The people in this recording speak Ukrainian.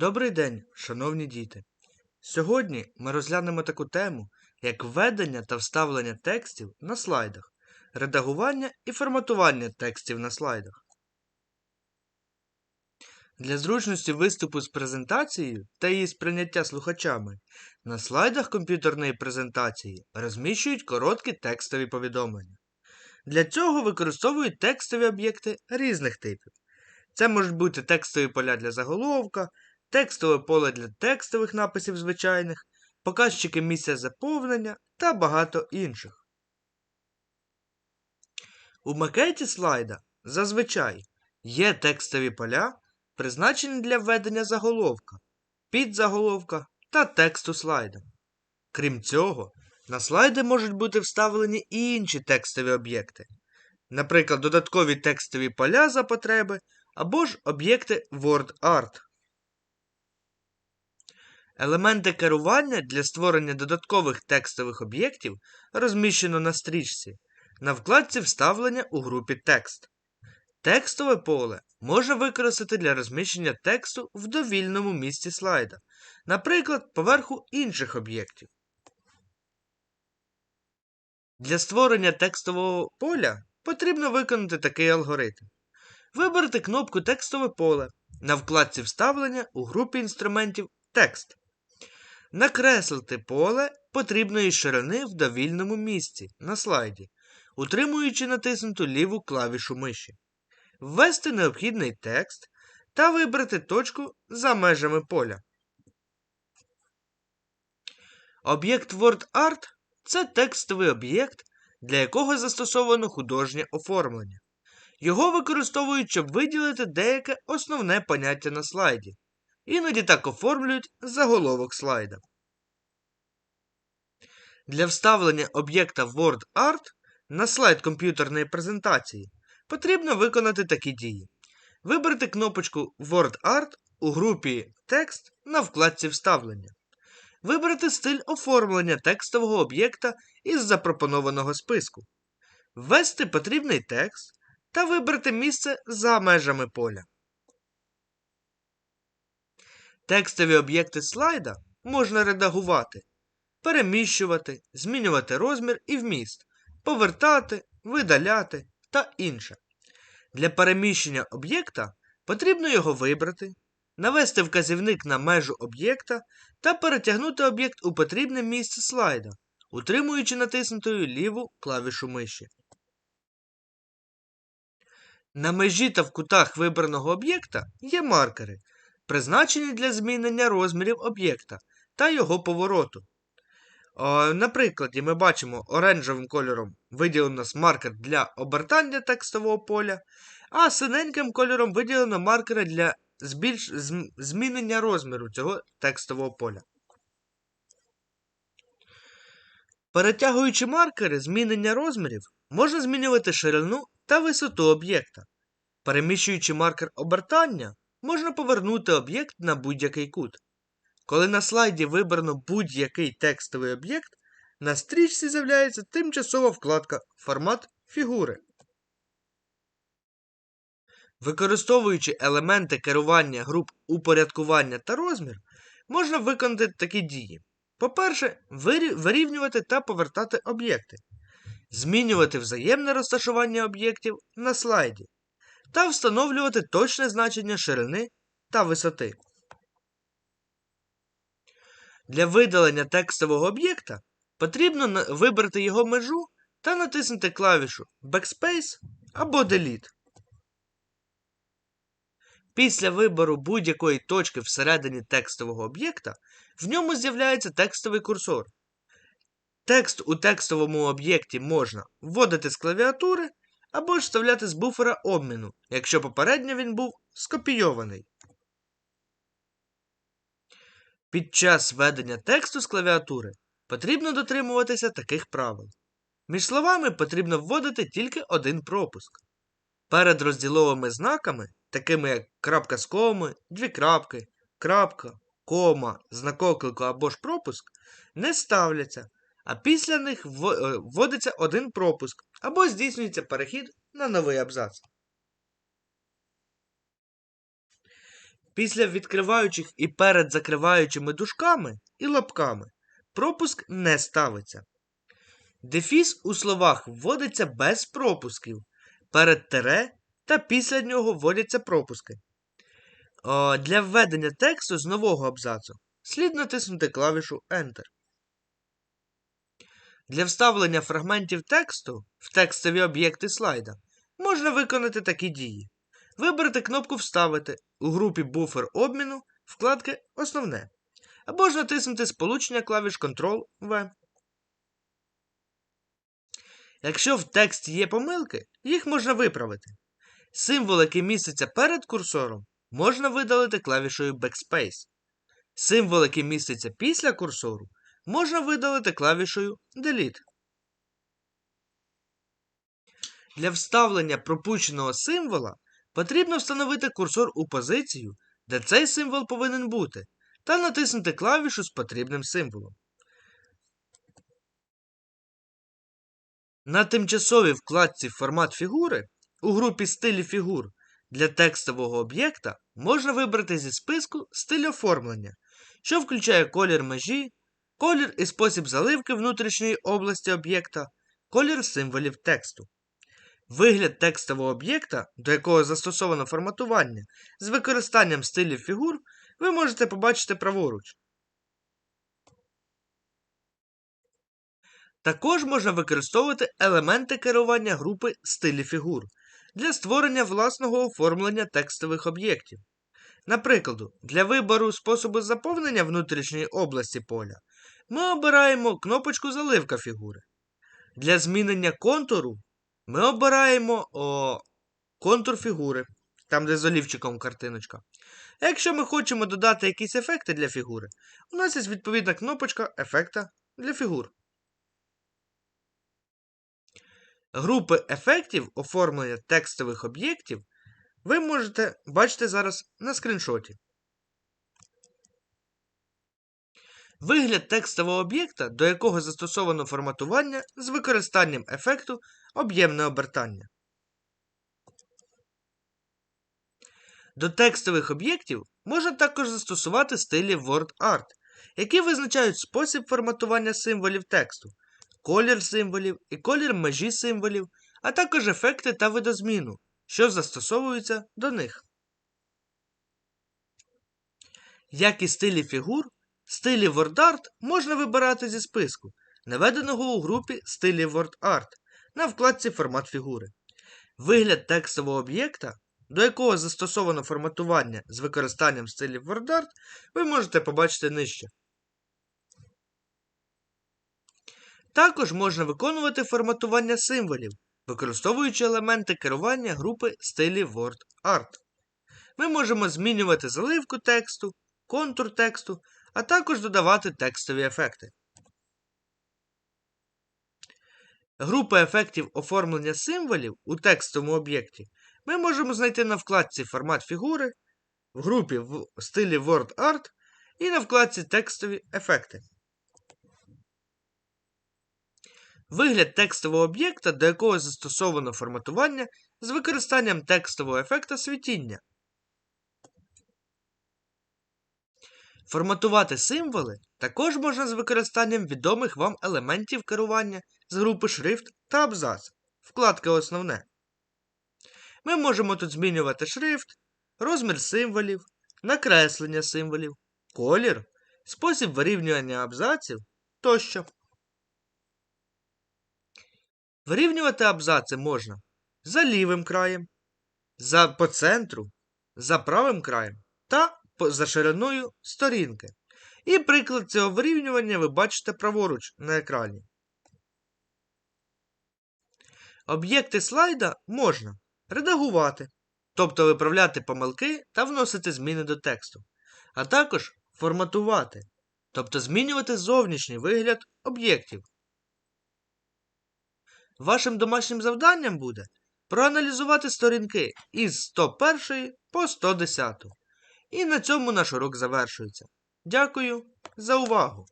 Добрий день, шановні діти! Сьогодні ми розглянемо таку тему, як введення та вставлення текстів на слайдах, редагування і форматування текстів на слайдах. Для зручності виступу з презентацією та її сприйняття слухачами на слайдах комп'ютерної презентації розміщують короткі текстові повідомлення. Для цього використовують текстові об'єкти різних типів. Це можуть бути текстові поля для заголовка, текстове поле для текстових написів звичайних, показчики місця заповнення та багато інших. У макеті слайда зазвичай є текстові поля, призначені для введення заголовка, підзаголовка та тексту слайда. Крім цього, на слайди можуть бути вставлені і інші текстові об'єкти, наприклад, додаткові текстові поля за потреби або ж об'єкти WordArt. Елементи керування для створення додаткових текстових об'єктів розміщено на стрічці, на вкладці вставлення у групі Текст. Текстове поле можна використати для розміщення тексту в довільному місці слайда, наприклад, поверху інших об'єктів. Для створення текстового поля потрібно виконати такий алгоритм. Вибрати кнопку Текстове поле на вкладці вставлення у групі інструментів Текст. Накреслити поле потрібної ширини в довільному місці на слайді, утримуючи натиснуту ліву клавішу миші. Ввести необхідний текст та вибрати точку за межами поля. Об'єкт WordArt це текстовий об'єкт, для якого застосовано художнє оформлення. Його використовують, щоб виділити деяке основне поняття на слайді. Іноді так оформлюють заголовок слайда. Для вставлення об'єкта WordArt на слайд комп'ютерної презентації потрібно виконати такі дії. Вибрати кнопочку WordArt у групі Текст на вкладці Вставлення. Вибрати стиль оформлення текстового об'єкта із запропонованого списку. Ввести потрібний текст та вибрати місце за межами поля. Текстові об'єкти слайда можна редагувати, переміщувати, змінювати розмір і вміст, повертати, видаляти та інше. Для переміщення об'єкта потрібно його вибрати, навести вказівник на межу об'єкта та перетягнути об'єкт у потрібне місце слайда, утримуючи натиснутою ліву клавішу миші. На межі та в кутах вибраного об'єкта є маркери, призначені для змінення розмірів об'єкта та його повороту. На прикладі ми бачимо оранжевим кольором виділено маркер для обертання текстового поля, а синеньким кольором виділено маркери для збільш... змінення розміру цього текстового поля. Перетягуючи маркери змінення розмірів, можна змінювати ширину та висоту об'єкта. Переміщуючи маркер обертання, можна повернути об'єкт на будь-який кут. Коли на слайді вибрано будь-який текстовий об'єкт, на стрічці з'являється тимчасова вкладка Формат фігури. Використовуючи елементи керування груп упорядкування та розмір, можна виконати такі дії. По-перше, вирівнювати та повертати об'єкти, змінювати взаємне розташування об'єктів на слайді та встановлювати точне значення ширини та висоти. Для видалення текстового об'єкта потрібно вибрати його межу та натиснути клавішу Backspace або Delete. Після вибору будь-якої точки всередині текстового об'єкта в ньому з'являється текстовий курсор. Текст у текстовому об'єкті можна вводити з клавіатури або ж вставляти з буфера обміну, якщо попередньо він був скопійований. Під час введення тексту з клавіатури потрібно дотримуватися таких правил. Між словами потрібно вводити тільки один пропуск. Перед розділовими знаками, такими як крапка з коми, дві крапки, крапка, кома, знак оклику або ж пропуск, не ставляться, а після них е, вводиться один пропуск або здійснюється перехід на новий абзац. Після відкриваючих і перед закриваючими дужками і лапками пропуск не ставиться. Дефіс у словах вводиться без пропусків. Перед тире та після нього вводяться пропуски. О, для введення тексту з нового абзацу слід натиснути клавішу Enter. Для вставлення фрагментів тексту в текстові об'єкти слайда можна виконати такі дії. Вибрати кнопку Вставити у групі буфер обміну вкладки Основне. Або ж натиснути сполучення клавіш Ctrl-V. Якщо в тексті є помилки, їх можна виправити. Символ, який міститься перед курсором, можна видалити клавішою Backspace. Символ, який міститься після курсору, можна видалити клавішою Delete. Для вставлення пропущеного символа потрібно встановити курсор у позицію, де цей символ повинен бути, та натиснути клавішу з потрібним символом. На тимчасовій вкладці Формат фігури у групі Стилі фігур для текстового об'єкта можна вибрати зі списку стиль оформлення, що включає колір межі, колір і спосіб заливки внутрішньої області об'єкта, колір символів тексту. Вигляд текстового об'єкта, до якого застосовано форматування, з використанням стилів фігур ви можете побачити праворуч. Також можна використовувати елементи керування групи стилі фігур для створення власного оформлення текстових об'єктів. Наприклад, для вибору способу заповнення внутрішньої області поля ми обираємо кнопочку Заливка фігури. Для змінення контуру ми обираємо о, контур фігури, там де з олівчиком картиночка. Якщо ми хочемо додати якісь ефекти для фігури, у нас є відповідна кнопочка Ефекта для фігур. Групи ефектів оформлення текстових об'єктів ви можете бачити зараз на скріншоті. Вигляд текстового об'єкта, до якого застосовано форматування з використанням ефекту об'ємне обертання. До текстових об'єктів можна також застосувати стилі WordArt, які визначають спосіб форматування символів тексту, колір символів і колір межі символів, а також ефекти та видозміну, що застосовуються до них. Як і стилі фігур, стилі WordArt можна вибирати зі списку, наведеного у групі стилі WordArt на вкладці Формат фігури. Вигляд текстового об'єкта, до якого застосовано форматування з використанням стилів WordArt, ви можете побачити нижче. Також можна виконувати форматування символів, використовуючи елементи керування групи стилів WordArt. Ми можемо змінювати заливку тексту, контур тексту, а також додавати текстові ефекти. Групи ефектів оформлення символів у текстовому об'єкті ми можемо знайти на вкладці Формат фігури, в групі в стилі WordArt і на вкладці Текстові ефекти. Вигляд текстового об'єкта, до якого застосовано форматування з використанням текстового ефекта світіння. Форматувати символи також можна з використанням відомих вам елементів керування з групи шрифт та абзац, вкладка Основне. Ми можемо тут змінювати шрифт, розмір символів, накреслення символів, колір, спосіб вирівнювання абзаців тощо. Вирівнювати абзаци можна за лівим краєм, за по центру, за правим краєм та за шириною сторінки. І приклад цього вирівнювання ви бачите праворуч на екрані. Об'єкти слайда можна редагувати, тобто виправляти помилки та вносити зміни до тексту, а також форматувати, тобто змінювати зовнішній вигляд об'єктів. Вашим домашнім завданням буде проаналізувати сторінки із 101 по 110. І на цьому наш урок завершується. Дякую за увагу!